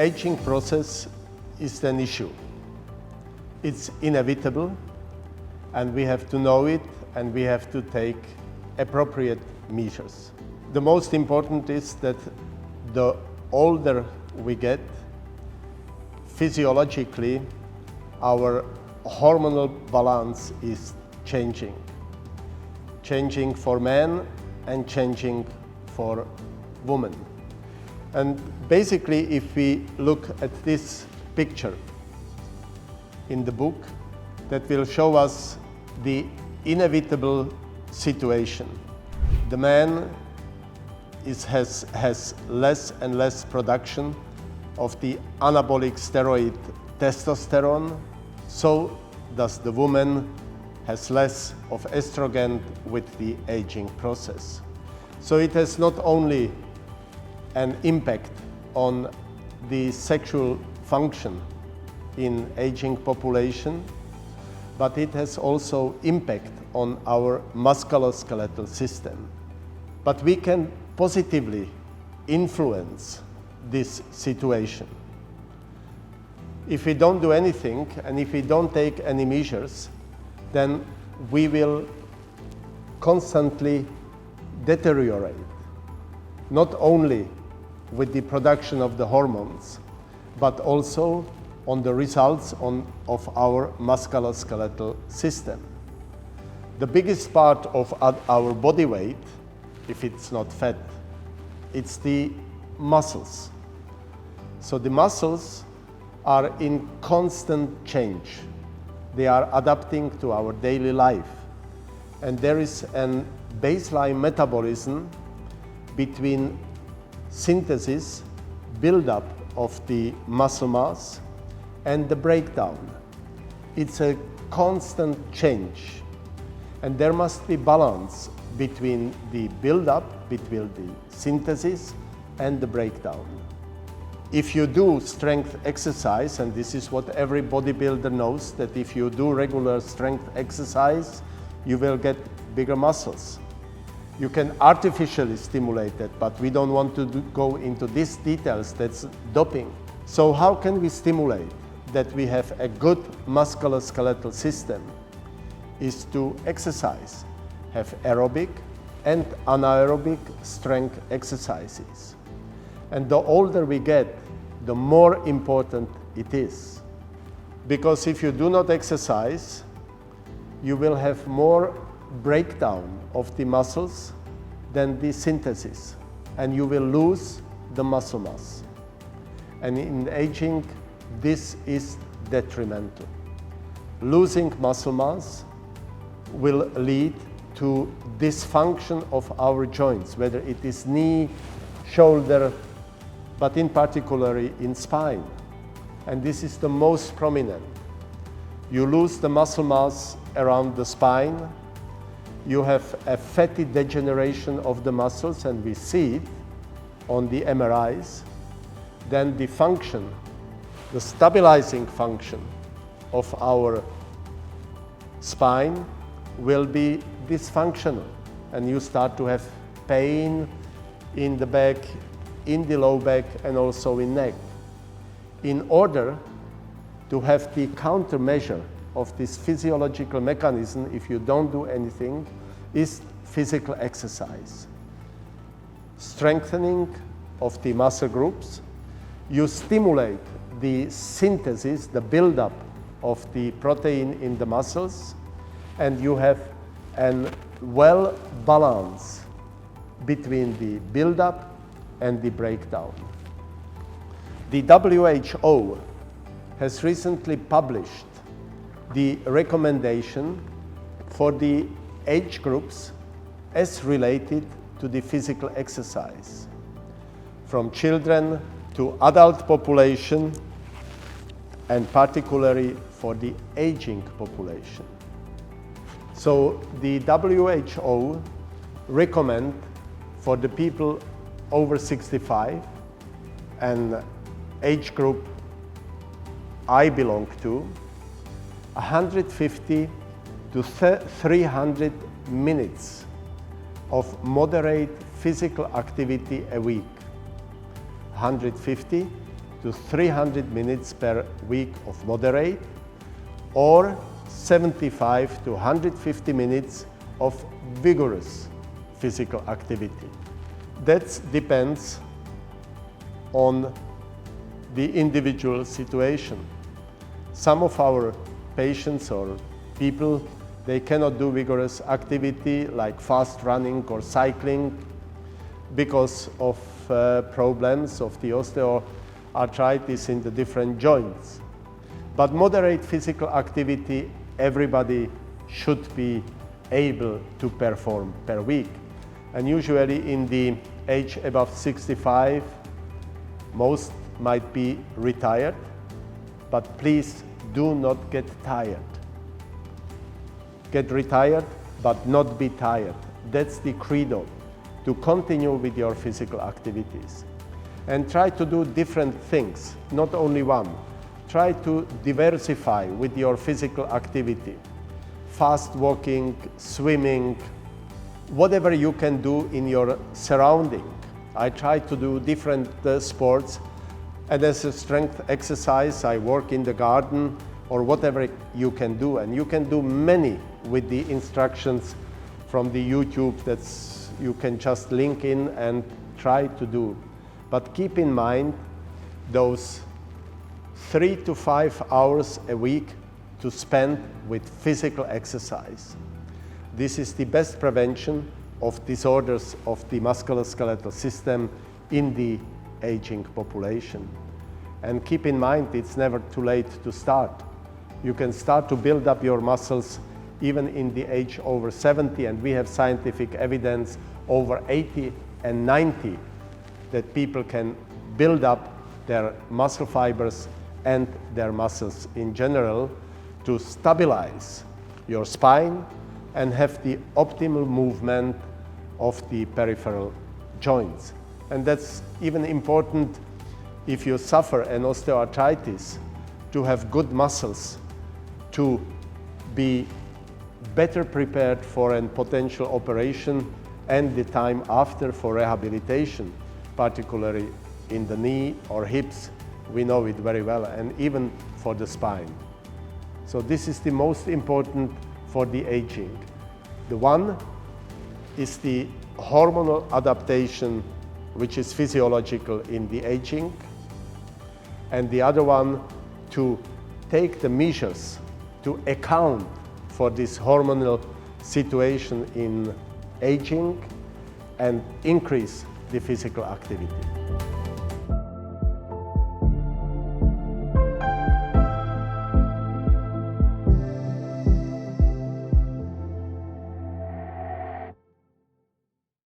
aging process is an issue. It's inevitable, and we have to know it, and we have to take appropriate measures. The most important is that the older we get, physiologically, our hormonal balance is changing. Changing for men and changing for women. And basically, if we look at this picture in the book, that will show us the inevitable situation. The man is, has, has less and less production of the anabolic steroid testosterone, so does the woman has less of estrogen with the aging process. So it has not only an impact on the sexual function in aging population, but it has also impact on our musculoskeletal system. But we can positively influence this situation. If we don't do anything and if we don't take any measures, then we will constantly deteriorate, not only with the production of the hormones, but also on the results on, of our musculoskeletal system. The biggest part of our body weight, if it's not fat, it's the muscles. So the muscles are in constant change. They are adapting to our daily life. And there is a baseline metabolism between synthesis, buildup of the muscle mass, and the breakdown. It's a constant change. And there must be balance between the buildup, between the synthesis, and the breakdown. If you do strength exercise, and this is what every bodybuilder knows, that if you do regular strength exercise, you will get bigger muscles. You can artificially stimulate that, but we don't want to do, go into these details, that's doping. So how can we stimulate that we have a good musculoskeletal system? Is to exercise, have aerobic and anaerobic strength exercises. And the older we get, the more important it is. Because if you do not exercise, you will have more breakdown of the muscles than the synthesis, and you will lose the muscle mass. And in aging, this is detrimental. Losing muscle mass will lead to dysfunction of our joints, whether it is knee, shoulder, but in particular in spine. And this is the most prominent. You lose the muscle mass around the spine, you have a fatty degeneration of the muscles, and we see it on the MRIs. Then the function, the stabilizing function of our spine will be dysfunctional, and you start to have pain in the back, in the low back, and also in neck. In order to have the countermeasure of this physiological mechanism, if you don't do anything, is physical exercise. Strengthening of the muscle groups, you stimulate the synthesis, the buildup of the protein in the muscles, and you have a well balance between the buildup and the breakdown. The WHO has recently published the recommendation for the age groups as related to the physical exercise, from children to adult population, and particularly for the aging population. So the WHO recommend for the people over 65 and age group I belong to 150 to 300 minutes of moderate physical activity a week. 150 to 300 minutes per week of moderate or 75 to 150 minutes of vigorous physical activity. That depends on the individual situation. Some of our patients or people they cannot do vigorous activity like fast running or cycling because of uh, problems of the osteoarthritis in the different joints. But moderate physical activity, everybody should be able to perform per week. And usually in the age above 65, most might be retired, but please do not get tired. Get retired, but not be tired. That's the credo to continue with your physical activities. And try to do different things, not only one. Try to diversify with your physical activity. Fast walking, swimming, whatever you can do in your surrounding. I try to do different uh, sports and as a strength exercise, I work in the garden or whatever you can do. And you can do many with the instructions from the YouTube that's you can just link in and try to do. But keep in mind those three to five hours a week to spend with physical exercise. This is the best prevention of disorders of the musculoskeletal system in the aging population. And keep in mind, it's never too late to start. You can start to build up your muscles even in the age over 70, and we have scientific evidence over 80 and 90 that people can build up their muscle fibers and their muscles in general to stabilize your spine and have the optimal movement of the peripheral joints. And that's even important if you suffer an osteoarthritis to have good muscles to be better prepared for a potential operation and the time after for rehabilitation, particularly in the knee or hips. We know it very well, and even for the spine. So, this is the most important for the aging. The one is the hormonal adaptation, which is physiological in the aging, and the other one to take the measures to account for this hormonal situation in aging and increase the physical activity.